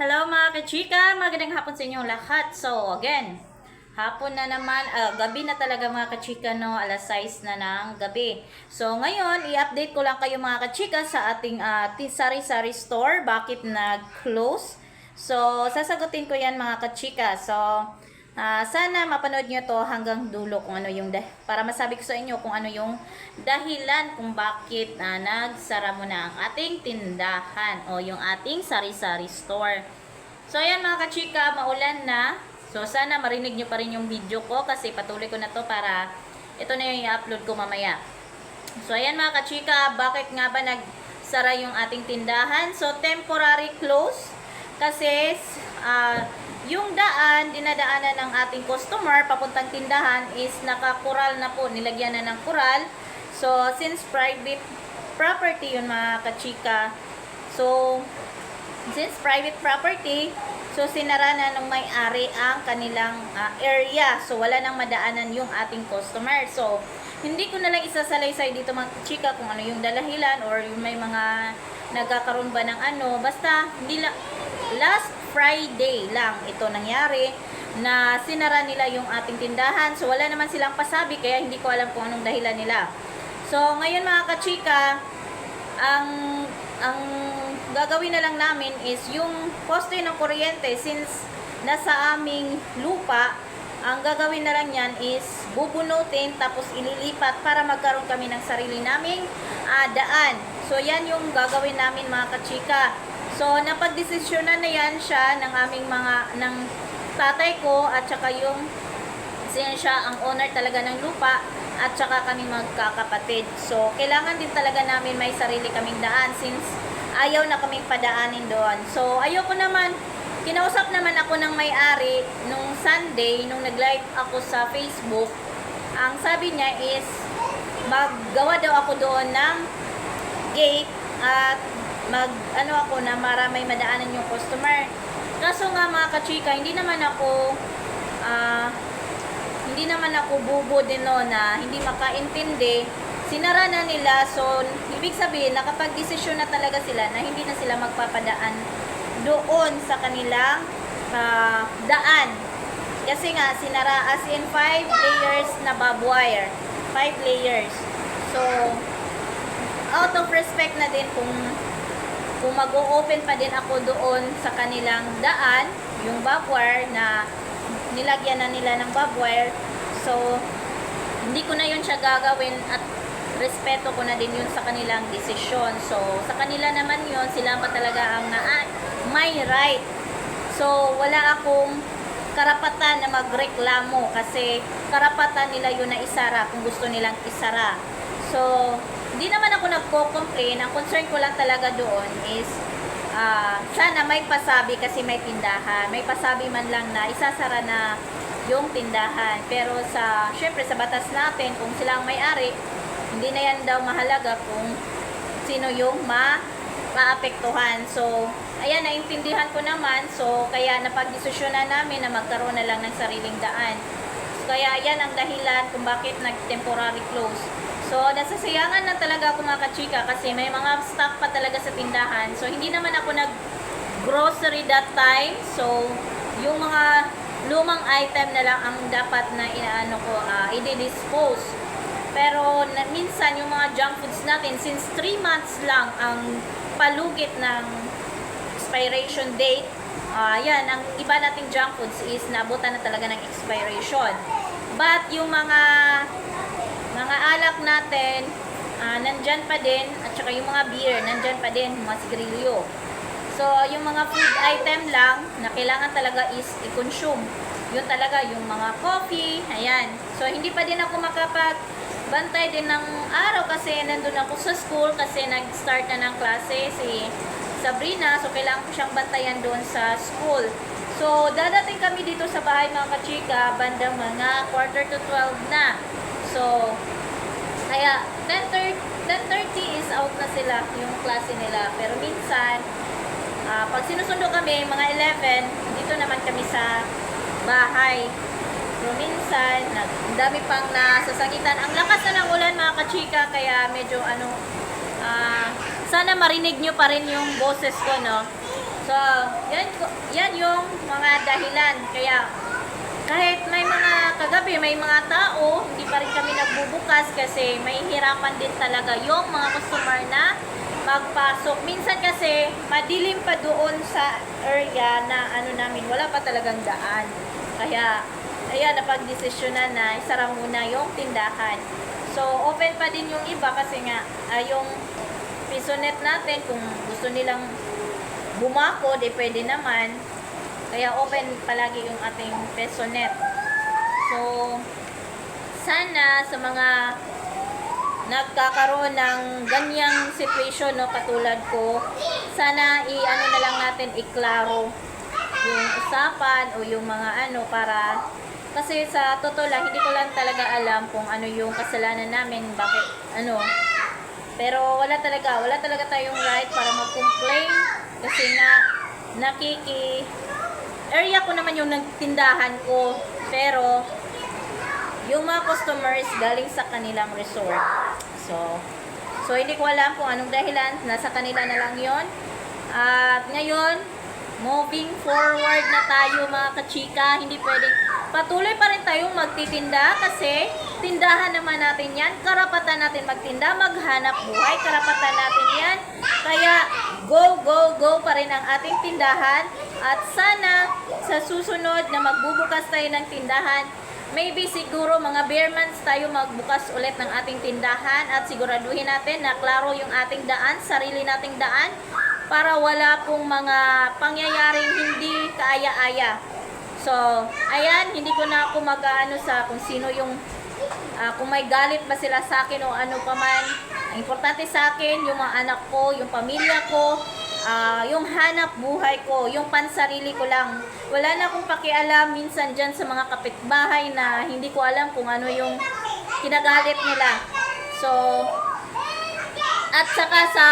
Hello mga kachika, magandang hapon sa inyong lahat. So again, hapon na naman, ah, gabi na talaga mga kachika no, alas 6 na ng gabi. So ngayon, i-update ko lang kayo mga kachika sa ating ti- sari-sari store, bakit nag-close. So sasagutin ko yan mga kachika. So ah, sana mapanood nyo to hanggang dulo kung ano yung para masabi ko sa inyo kung ano yung dahilan kung bakit ah, nagsara mo na ang ating tindahan o yung ating sari-sari store. So ayan mga kachika, maulan na. So sana marinig nyo pa rin yung video ko kasi patuloy ko na to para ito na yung i-upload ko mamaya. So ayan mga kachika, bakit nga ba nagsara yung ating tindahan? So temporary close kasi ah, yung daan, dinadaanan ng ating customer papuntang tindahan is nakakural na po, nilagyan na ng kural. So since private property yun mga kachika, so since private property, so sinara na ng may-ari ang kanilang ah, area. So wala nang madaanan yung ating customer. So hindi ko na lang isasalaysay dito mga chika kung ano yung dalahilan or yung may mga nagkakaroon ba ng ano. Basta hindi la- last Friday lang ito nangyari na sinara nila yung ating tindahan. So wala naman silang pasabi kaya hindi ko alam kung anong dahilan nila. So ngayon mga kachika, ang ang gagawin na lang namin is yung poste ng kuryente since nasa aming lupa ang gagawin na lang yan is bubunutin tapos ililipat para magkaroon kami ng sarili naming ah, daan. So yan yung gagawin namin mga kachika. So napagdesisyonan na yan siya ng aming mga ng tatay ko at saka yung siya siya ang owner talaga ng lupa at saka kami magkakapatid. So, kailangan din talaga namin may sarili kaming daan since ayaw na kaming padaanin doon. So, ayoko naman, kinausap naman ako ng may-ari nung Sunday, nung nag-live ako sa Facebook. Ang sabi niya is, maggawa daw ako doon ng gate at mag ano ako na maramay madaanan yung customer. Kaso nga mga kachika, hindi naman ako ah hindi naman ako bubo din no na hindi makaintindi. Sinara na nila, so ibig sabihin nakapag-desisyon na talaga sila na hindi na sila magpapadaan doon sa kanilang ah, daan. Kasi nga sinara as in 5 layers na barbed wire. 5 layers. So out of respect na din kung kung mag-o-open pa din ako doon sa kanilang daan, yung barbed wire na nilagyan na nila ng barbed wire. So, hindi ko na yun siya gagawin at respeto ko na din yun sa kanilang desisyon. So, sa kanila naman yun, sila pa talaga ang na may right. So, wala akong karapatan na magreklamo kasi karapatan nila yun na isara kung gusto nilang isara. So, hindi naman ako nagko-complain. Ang concern ko lang talaga doon is ah, sana may pasabi kasi may tindahan. May pasabi man lang na isasara na yung tindahan. Pero sa, syempre sa batas natin, kung sila ang may-ari, hindi na yan daw mahalaga kung sino yung ma maapektuhan. So, ayan, naintindihan ko naman. So, kaya napag-desisyonan namin na magkaroon na lang ng sariling daan. Kaya yan ang dahilan kung bakit nag-temporary close. So, nasasayangan na talaga ako mga kachika kasi may mga stock pa talaga sa tindahan. So, hindi naman ako nag-grocery that time. So, yung mga lumang item na lang ang dapat na inaano ko, ah, i-dispose. Pero na, minsan yung mga junk foods natin, since 3 months lang ang palugit ng expiration date, ah yan, ang iba nating junk foods is naabutan na talaga ng expiration. But yung mga mga alak natin, ah, nandyan pa din, at saka yung mga beer, nandyan pa din, mga sigarilyo. So, yung mga food item lang na kailangan talaga is i-consume. Yun talaga, yung mga coffee, ayan. So, hindi pa din ako makapagbantay din ng araw kasi nandun ako sa school kasi nag-start na ng klase si Sabrina. So, kailangan ko siyang bantayan doon sa school. So, dadating kami dito sa bahay mga kachika, bandang mga quarter to 12 na. So, kaya 10.30 10:30 is out na sila yung klase nila. Pero minsan, ah, pag sinusundo kami, mga 11, dito naman kami sa bahay. Pero minsan, ang dami pang nasasagitan. Ang lakas na ng ulan mga kachika, kaya medyo ano, ah, sana marinig nyo pa rin yung boses ko, no? So, yan, yan yung mga dahilan. Kaya, kahit may mga kagabi, may mga tao, hindi pa rin kami nagbubukas kasi may hirapan din talaga yung mga customer na magpasok. Minsan kasi, madilim pa doon sa area na ano namin, wala pa talagang daan. Kaya, ayan, napag-desisyonan na isara muna yung tindahan. So, open pa din yung iba kasi nga, ah, yung pisonet natin, kung gusto nilang bumakod, eh pwede naman. Kaya open palagi yung ating pesonet. So, sana sa mga nagkakaroon ng ganyang situation, no, katulad ko, sana i-ano na lang natin, iklaro yung usapan o yung mga ano para kasi sa totoo lang, hindi ko lang talaga alam kung ano yung kasalanan namin, bakit ano. Pero wala talaga, wala talaga tayong right para mag-complain kasi nga nakiki area ko naman yung nagtindahan ko pero yung mga customers galing sa kanilang resort. So, so hindi ko alam kung anong dahilan, nasa kanila na lang yon. At ngayon, moving forward na tayo mga kachika, hindi pwedeng patuloy pa rin tayong magtitinda kasi tindahan naman natin yan. Karapatan natin magtinda, maghanap buhay, karapatan natin yan. Kaya go, go, go pa rin ang ating tindahan. At sana sa susunod na magbubukas tayo ng tindahan, maybe siguro mga bare months tayo magbukas ulit ng ating tindahan at siguraduhin natin na klaro yung ating daan, sarili nating daan para wala pong mga pangyayaring hindi kaaya-aya. So, ayan, hindi ko na ako mag-ano sa kung sino yung ah, kung may galit ba sila sa akin o ano pa man. Ang importante sa akin, yung mga anak ko, yung pamilya ko, ah, yung hanap buhay ko, yung pansarili ko lang. Wala na akong pakialam minsan dyan sa mga kapitbahay na hindi ko alam kung ano yung kinagalit nila. So, at saka sa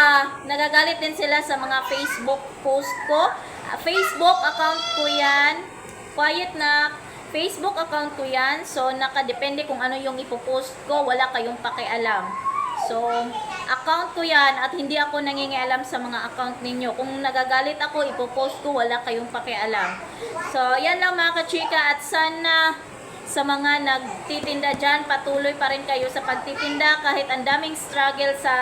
nagagalit din sila sa mga Facebook post ko. Ah, Facebook account ko 'yan. Quiet na Facebook account ko 'yan. So nakadepende kung ano yung ipopost ko, wala kayong pakialam. So, account ko 'yan at hindi ako nangingialam sa mga account ninyo. Kung nagagalit ako, ipopost ko, wala kayong pakialam. So, 'yan lang mga kachika at sana sa mga nagtitinda dyan, patuloy pa rin kayo sa pagtitinda kahit ang daming struggle sa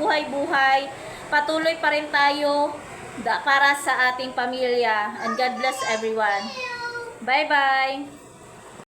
buhay-buhay. Patuloy pa rin tayo para sa ating pamilya. And God bless everyone. Bye-bye!